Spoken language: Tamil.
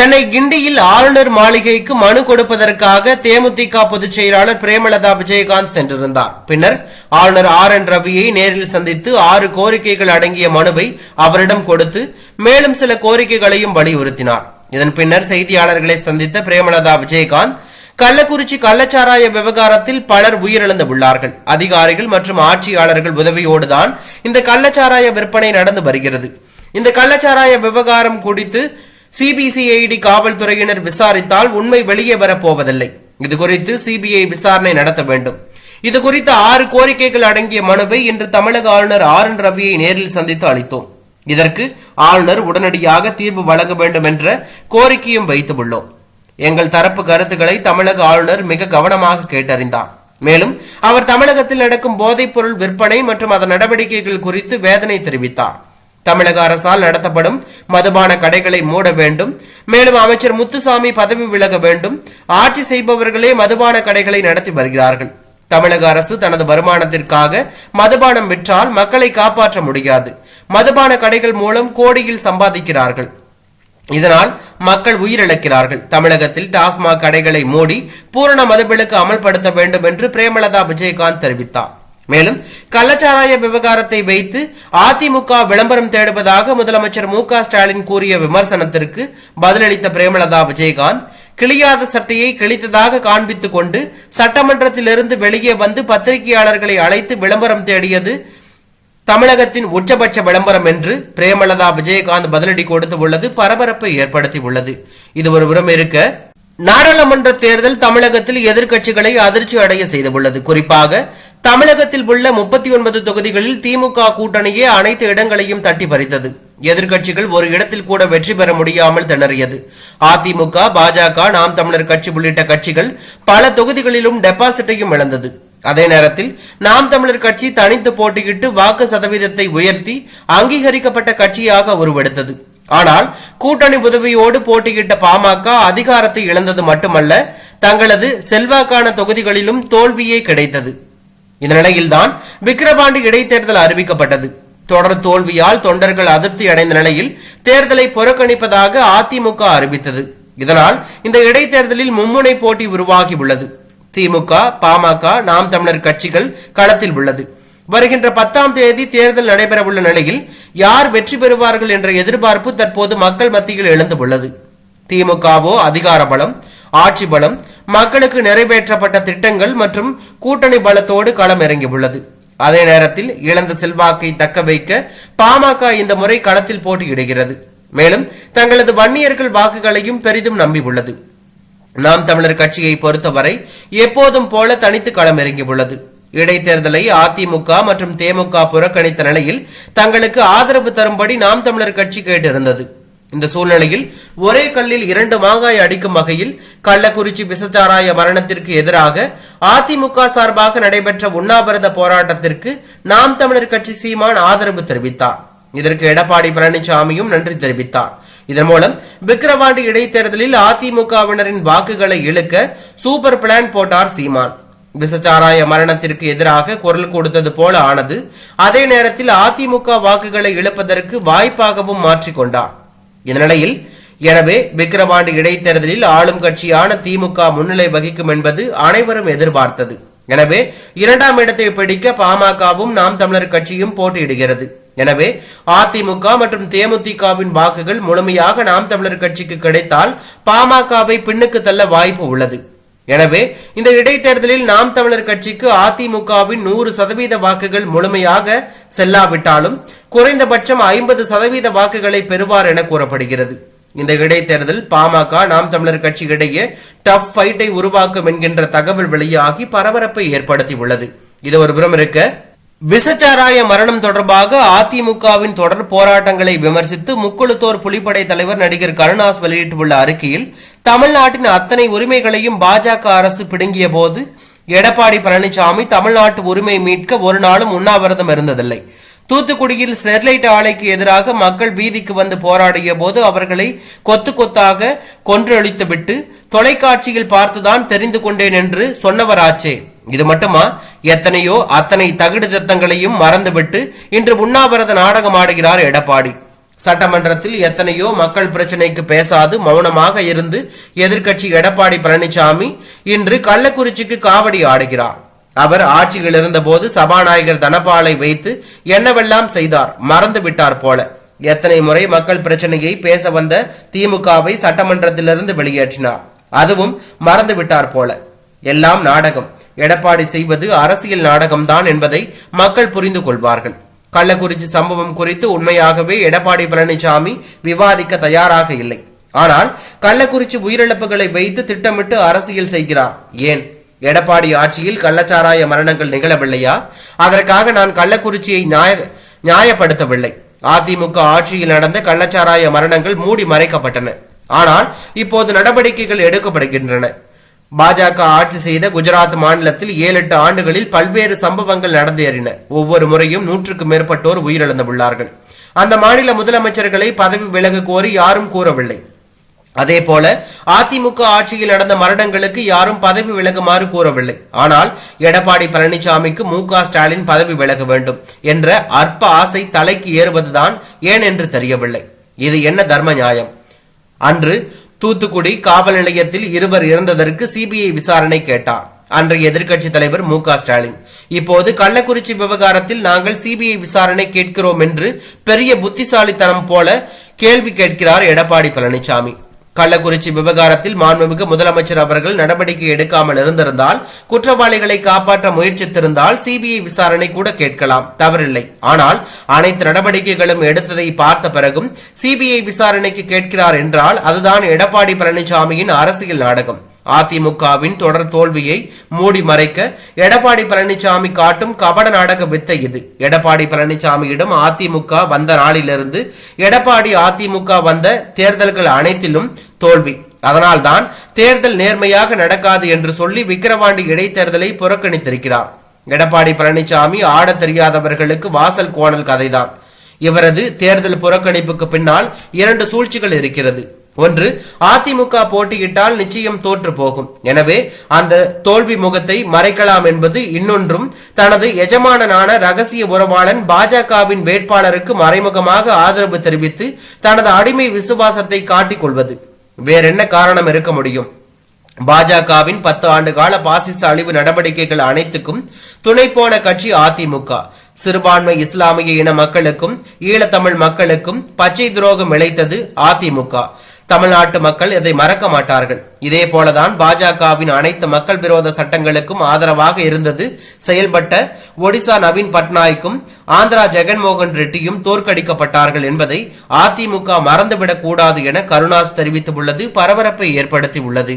சென்னை கிண்டியில் ஆளுநர் மாளிகைக்கு மனு கொடுப்பதற்காக தேமுதிக பொதுச் செயலாளர் பிரேமலதா விஜயகாந்த் சென்றிருந்தார். பின்னர் ஆளுநர் ஆர் என் ரவியை நேரில் சந்தித்து ஆறு கோரிக்கைகள் அடங்கிய மனுவை அவரிடம் கொடுத்து மேலும் சில கோரிக்கைகளையும் வலியுறுத்தினார். இதன் பின்னர் செய்தியாளர்களை சந்தித்த பிரேமலதா விஜயகாந்த் கள்ளக்குறிச்சி கள்ளச்சாராய விவகாரத்தில் பலர் உயிரிழந்து உள்ளார்கள் அதிகாரிகள் மற்றும் ஆட்சியாளர்கள் உதவியோடுதான் இந்த கள்ளச்சாராய விற்பனை நடந்து வருகிறது. இந்த கள்ளச்சாராய விவகாரம் குறித்து சிபிசிஐடி காவல்துறையினர் விசாரித்தால் உண்மை வெளியே வரப்போவதில்லை. இது குறித்து சிபிஐ விசாரணை நடத்த வேண்டும். இது குறித்த ஆறு கோரிக்கைகள் அடங்கிய மனுவை இன்று தமிழக ஆளுநர் ஆர் என் ரவியை நேரில் சந்தித்து அளித்தோம். இதற்கு ஆளுநர் உடனடியாக தீர்வு வழங்க வேண்டும் என்ற கோரிக்கையும் வைத்துள்ளோம். எங்கள் தரப்பு கருத்துக்களை தமிழக ஆளுநர் மிக கவனமாக கேட்டறிந்தார். மேலும் அவர் தமிழகத்தில் நடக்கும் போதைப்பொருள் விற்பனை மற்றும் அதன் நடவடிக்கைகள் குறித்து வேதனை தெரிவித்தார். தமிழக அரசால் நடத்தப்படும் மதுபான கடைகளை மூட வேண்டும். மேலும் அமைச்சர் முத்துசாமி பதவி விலக வேண்டும். ஆட்சி செய்பவர்களே மதுபான கடைகளை நடத்தி வருகிறார்கள். தமிழக அரசு தனது வருமானத்திற்காக மதுபானம் விற்றால் மக்களை காப்பாற்ற முடியாது. மதுபான கடைகள் மூலம் கோடியில் சம்பாதிக்கிறார்கள். இதனால் மக்கள் உயிரிழக்கிறார்கள். தமிழகத்தில் டாஸ்மாக் கடைகளை மூடி பூரண மதுவிலக்கு அமல்படுத்த வேண்டும் என்று பிரேமலதா விஜயகாந்த் தெரிவித்தார். மேலும் கள்ளச்சாராய விவகாரத்தை வைத்து அதிமுக விளம்பரம் தேடுவதாக முதலமைச்சர் மு க ஸ்டாலின் கூறிய விமர்சனத்திற்கு பதிலளித்த பிரேமலதா விஜயகாந்த் கிளியாத சட்டையை கிழித்ததாக காண்பித்துக் கொண்டு சட்டமன்றத்திலிருந்து வெளியே வந்து பத்திரிகையாளர்களை அழைத்து விளம்பரம் தேடியது தமிழகத்தின் உச்சபட்ச விளம்பரம் என்று பிரேமலதா விஜயகாந்த் பதிலடி கொடுத்து உள்ளது பரபரப்பை ஏற்படுத்தி உள்ளது. இது ஒரு புறம் இருக்க நாடாளுமன்ற தேர்தல் தமிழகத்தில் எதிர்க்கட்சிகளை அதிர்ச்சி அடைய செய்துள்ளது குறிப்பாக தமிழகத்தில் உள்ள முப்பத்தி ஒன்பது தொகுதிகளில் திமுக கூட்டணியே அனைத்து இடங்களையும் தட்டி பறித்தது. எதிர்க்கட்சிகள் ஒரு இடத்தில் கூட வெற்றி பெற முடியாமல் திணறியது. அதிமுக பாஜக நாம் தமிழர் கட்சி உள்ளிட்ட கட்சிகள் பல தொகுதிகளிலும் டெபாசிட்டையும் இழந்தது. அதே நேரத்தில் நாம் தமிழர் கட்சி தனித்து போட்டியிட்டு வாக்கு சதவீதத்தை உயர்த்தி அங்கீகரிக்கப்பட்ட கட்சியாக உருவெடுத்தது. ஆனால் கூட்டணி உதவியோடு போட்டியிட்ட பாமக அதிகாரத்தை இழந்தது மட்டுமல்ல தங்களது செல்வாக்கான தொகுதிகளிலும் தோல்வியே கிடைத்தது. இந்த நிலையில்தான் விக்கிரவாண்டி இடைத்தேர்தல் அறிவிக்கப்பட்டது. தொடர் தோல்வியால் தொண்டர்கள் அதிருப்தி அடைந்த நிலையில் தேர்தலை புறக்கணிப்பதாக அதிமுக அறிவித்தது. இதனால் இந்த இடைத்தேர்தலில் மும்முனை போட்டி உருவாகியுள்ளது. திமுக பாமக நாம் தமிழர் கட்சிகள் களத்தில் உள்ளது. வருகின்ற பத்தாம் தேதி தேர்தல் நடைபெறவுள்ள நிலையில் யார் வெற்றி பெறுவார்கள் என்ற எதிர்பார்ப்பு தற்போது மக்கள் மத்தியில் எழுந்துள்ளது. திமுகவோ அதிகார பலம் ஆட்சி பலம் மக்களுக்கு நிறைவேற்றப்பட்ட திட்டங்கள் மற்றும் கூட்டணி பலத்தோடு களமிறங்கியுள்ளது அதே நேரத்தில் இழந்த செல்வாக்கை தக்க வைக்க பாமக இந்த முறை களத்தில் போட்டியிடுகிறது. மேலும் தங்களது வன்னியர்கள் வாக்குகளையும் பெரிதும் நம்பியுள்ளது. நாம் தமிழர் கட்சியை பொறுத்தவரை எப்போதும் போல தனித்து களமிறங்கியுள்ளது இடைத்தேர்தலை அதிமுக மற்றும் தேமுக புறக்கணித்த நிலையில் தங்களுக்கு ஆதரவு தரும்படி நாம் தமிழர் கட்சி கேட்டிருந்தது. இந்த சூழ்நிலையில் ஒரே கல்லில் இரண்டு மாங்காய் அடிக்கும் வகையில் கள்ளக்குறிச்சி விசச்சாராய மரணத்திற்கு எதிராக அதிமுக சார்பாக நடைபெற்ற உண்ணாவிரத போராட்டத்திற்கு நாம் தமிழர் கட்சி சீமான் ஆதரவு தெரிவித்தார். இதற்கு எடப்பாடி பழனிசாமியும் நன்றி தெரிவித்தார். இதன் மூலம் விக்கிரவாண்டி இடைத்தேர்தலில் அதிமுகவினரின் வாக்குகளை இழுக்க சூப்பர் பிளான் போட்டார் சீமான். விசச்சாராய மரணத்திற்கு எதிராக குரல் கொடுத்தது போல ஆனது அதே நேரத்தில் அதிமுக வாக்குகளை இழப்பதற்கு வாய்ப்பாகவும் மாற்றிக்கொண்டார். இந்த நிலையில் எனவே விக்கிரவாண்டி இடைத்தேர்தலில் ஆளும் கட்சியான திமுக முன்னிலை வகிக்கும் என்பது அனைவரும் எதிர்பார்த்தது. எனவே இரண்டாம் இடத்தை பிடிக்க பாமகவும் நாம் தமிழர் கட்சியும் போட்டியிடுகிறது. எனவே அதிமுக மற்றும் தேமுதிகவின் வாக்குகள் முழுமையாக நாம் தமிழர் கட்சிக்கு கிடைத்தால் பாமகவை பின்னுக்கு தள்ள வாய்ப்பு உள்ளது. எனவே இந்த இடைத்தேர்தலில் நாம் தமிழர் கட்சிக்கு அதிமுகவின் நூறு சதவீத வாக்குகள் முழுமையாக செல்லாவிட்டாலும் குறைந்தபட்சம் ஐம்பது சதவீத வாக்குகளை பெறுவார் என கூறப்படுகிறது. இந்த இடைத்தேர்தல் பாமக நாம் தமிழர் கட்சி இடையே டஃப் ஃபைட்டை உருவாக்கும் என்கின்ற தகவல் வெளியாகி பரபரப்பை ஏற்படுத்தி உள்ளது இது ஒரு புறம் இருக்க விசச்சாராய மரணம் தொடர்பாக அதிமுகவின் தொடர் போராட்டங்களை விமர்சித்து முக்குழுத்தோர் புலிப்படை தலைவர் நடிகர் கருணாஸ் வெளியிட்டுள்ள அறிக்கையில் தமிழ்நாட்டின் அத்தனை உரிமைகளையும் பாஜக அரசு பிடுங்கிய போது எடப்பாடி பழனிசாமி தமிழ்நாட்டு உரிமை மீட்க ஒரு நாளும் உண்ணாவிரதம் இருந்ததில்லை. தூத்துக்குடியில் ஸ்டெர்லைட் ஆலைக்கு எதிராக மக்கள் வீதிக்கு வந்து போராடிய போது அவர்களை கொத்து கொத்தாக கொன்றொழித்துவிட்டு தொலைக்காட்சியில் பார்த்துதான் தெரிந்து கொண்டேன் என்று சொன்னவராச்சே. இது மட்டுமா? எத்தனையோ அத்தனை தகுடு தத்தங்களையும் மறந்துவிட்டு இன்று உண்ணாவிரத நாடகம் ஆடுகிறார் எடப்பாடி. சட்டமன்றத்தில் எத்தனையோ மக்கள் பிரச்சனைக்கு பேசாது மௌனமாக இருந்து எதிர்க்கட்சி எடப்பாடி பழனிசாமி இன்று கள்ளக்குறிச்சிக்கு காவடி ஆடுகிறார். அவர் ஆட்சியில் இருந்தபோது சபாநாயகர் தனபாலை வைத்து என்னவெல்லாம் செய்தார் மறந்து விட்டார் போல. எத்தனை முறை மக்கள் பிரச்சனையை பேச வந்த திமுகவை சட்டமன்றத்திலிருந்து வெளியேற்றினார். அதுவும் மறந்து விட்டார் போல. எல்லாம் நாடகம். எடப்பாடி செய்வது அரசியல் நாடகம்தான் என்பதை மக்கள் புரிந்து கொள்வார்கள். கள்ளக்குறிச்சி சம்பவம் குறித்து உண்மையாகவே எடப்பாடி பழனிசாமி விவாதிக்க தயாராக இல்லை. ஆனால் கள்ளக்குறிச்சி உயிரிழப்புகளை வைத்து திட்டமிட்டு அரசியல் செய்கிறார். ஏன்? எடப்பாடி ஆட்சியில் கள்ளச்சாராய மரணங்கள் நிகழவில்லையா? அதற்காக நான் கள்ளக்குறிச்சியை நியாய நியாயப்படுத்தவில்லை. அதிமுக ஆட்சியில் நடந்த கள்ளச்சாராய மரணங்கள் மூடி மறைக்கப்பட்டன. ஆனால் இப்போது நடவடிக்கைகள் எடுக்கப்படுகின்றன. பாஜக ஆட்சி செய்த குஜராத் மாநிலத்தில் ஏழு எட்டு ஆண்டுகளில் பல்வேறு சம்பவங்கள் நடந்தேறின. ஒவ்வொரு முறையும் நூற்றுக்கு மேற்பட்டோர் உயிரிழந்துள்ளார்கள். அந்த மாநில முதலமைச்சர்களை பதவி விலக கோரி யாரும் கூறவில்லை. அதே போல அதிமுக ஆட்சியில் நடந்த மரணங்களுக்கு யாரும் பதவி விலகுமாறு கூறவில்லை. ஆனால் எடப்பாடி பழனிசாமிக்கு மு ஸ்டாலின் பதவி விலக வேண்டும் என்ற அற்ப ஆசை தலைக்கு ஏறுவதுதான் ஏன் என்று தெரியவில்லை. இது என்ன தர்ம நியாயம்? அன்று தூத்துக்குடி காவல் நிலையத்தில் இருவர் இறந்ததற்கு சிபிஐ விசாரணை கேட்டார். அன்றைய எதிர்க்கட்சி தலைவர் மு ஸ்டாலின். இப்போது கள்ளக்குறிச்சி விவகாரத்தில் நாங்கள் சிபிஐ விசாரணை கேட்கிறோம் என்று பெரிய புத்திசாலித்தனம் போல கேள்வி கேட்கிறார் எடப்பாடி பழனிசாமி. கள்ளக்குறிச்சி விவகாரத்தில் மாண்புமிகு முதலமைச்சர் அவர்கள் நடவடிக்கை எடுக்காமல் இருந்திருந்தால் குற்றவாளிகளை காப்பாற்ற முயற்சித்திருந்தால் சிபிஐ விசாரணை கூட கேட்கலாம். தவறில்லை. ஆனால் அனைத்து நடவடிக்கைகளும் எடுத்ததை பார்த்த பிறகும் சிபிஐ விசாரணைக்கு கேட்கிறார் என்றால் அதுதான் எடப்பாடி பழனிசாமியின் அரசியல் நாடகம். அதிமுகவின் தொடர் தோல்வியை மூடி மறைக்க எடப்பாடி பழனிசாமி காட்டும் கபட நாடக வித்தை இது. எடப்பாடி பழனிசாமியிடம் அதிமுக வந்த நாளிலிருந்து எடப்பாடி அதிமுக வந்த தேர்தல்கள் அனைத்திலும் தோல்வி. அதனால்தான் தேர்தல் நேர்மையாக நடக்காது என்று சொல்லி விக்கிரவாண்டி இடைத்தேர்தலை புறக்கணித்திருக்கிறார். எடப்பாடி பழனிசாமி ஆட தெரியாதவர்களுக்கு வாசல் கோணல் கதைதான். இவரது தேர்தல் புறக்கணிப்புக்கு பின்னால் இரண்டு சூழ்ச்சிகள் இருக்கிறது. ஒன்று அதிமுக போட்டியிட்டால் நிச்சயம் தோற்று போகும். எனவே அந்த தோல்வி முகத்தை மறைக்கலாம் என்பது இன்னொன்றும் தனது எஜமானனான ரகசிய உறவாளன் பாஜகவின் வேட்பாளருக்கு மறைமுகமாக ஆதரவு தெரிவித்து தனது அடிமை விசுவாசத்தை காட்டிக் கொள்வது வேறென்ன காரணம் இருக்க முடியும்? பாஜகவின் பத்து ஆண்டு கால பாசிச அழிவு நடவடிக்கைகள் அனைத்துக்கும் துணை போன கட்சி அதிமுக. சிறுபான்மை இஸ்லாமிய இன மக்களுக்கும் ஈழத்தமிழ் மக்களுக்கும் பச்சை துரோகம் இழைத்தது அதிமுக. தமிழ்நாட்டு மக்கள் இதை மறக்க மாட்டார்கள். இதே போலதான் பாஜகவின் அனைத்து மக்கள் விரோத சட்டங்களுக்கும் ஆதரவாக இருந்தது செயல்பட்ட ஒடிசா நவீன் பட்நாய்க்கும் ஆந்திரா ஜெகன்மோகன் ரெட்டியும் தோற்கடிக்கப்பட்டார்கள் என்பதை அதிமுக மறந்துவிடக் கூடாது என கருணாஸ் தெரிவித்துள்ளது. பரபரப்பை ஏற்படுத்தி உள்ளது